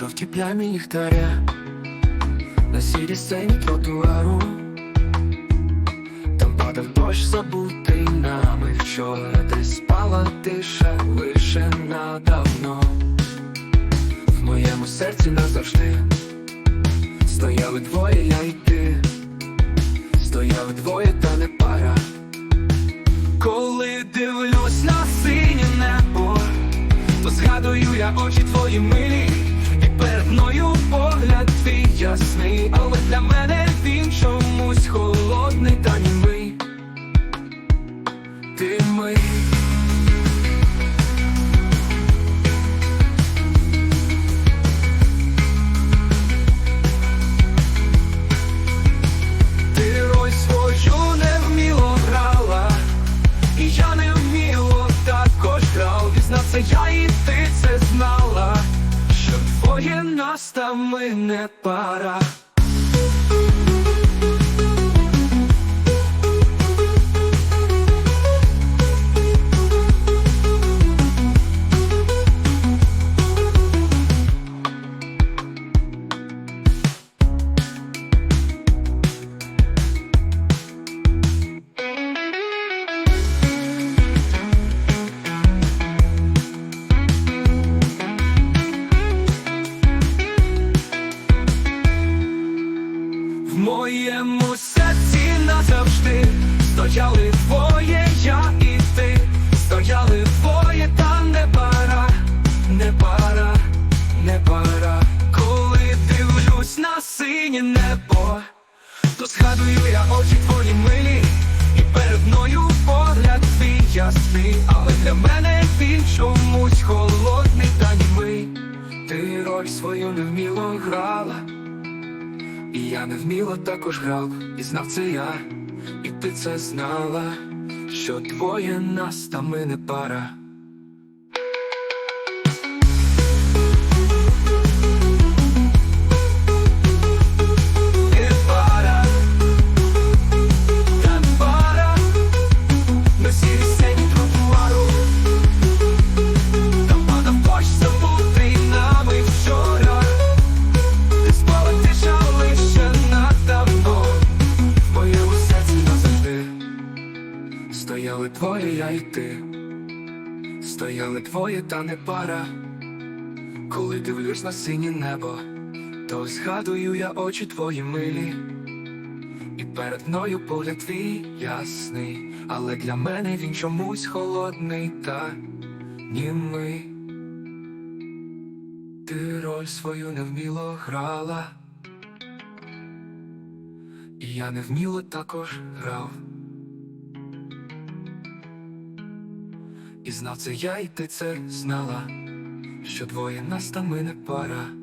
жовті плямі ліхтаря на сірій сцені тротуару. Там падав дощ забутий нами вчора, де спала тиша лише надавно. В моєму серці назавжди стояли двоє, я і ти, стояли двоє, та не пара. Коли дивлюсь на синє небо, то згадую я очі твої милі, мною погляд твій ясний, але для мене він чомусь холодний та німий. Ти мий. Ти роль свою невміло грала, і я не вміло також грав. Дізнався я і ти нас ми не пара. Моєму серці назавжди стояли двоє, я і ти, стояли двоє, та не пара, не пара, не пара. Коли дивлюсь на синє небо, то згадую я очі твої милі, і перед мною погляд твій ясний, але для мене він чомусь холодний та німий. Ти роль свою невміло грала. І не вміла також грав, і знав це я, і ти це знала, що двоє нас та ми не пара. Двоє, я і ти. Стояли двоє, та не пара. Коли дивлюсь на синє небо То згадую я очі твої милі. І перед мною погляд твій ясний Але для мене він чомусь холодний та німий. Ти роль свою невміло грала, і я невміло також грав. І знав це я, і ти це знала, що двоє нас та ми не пара.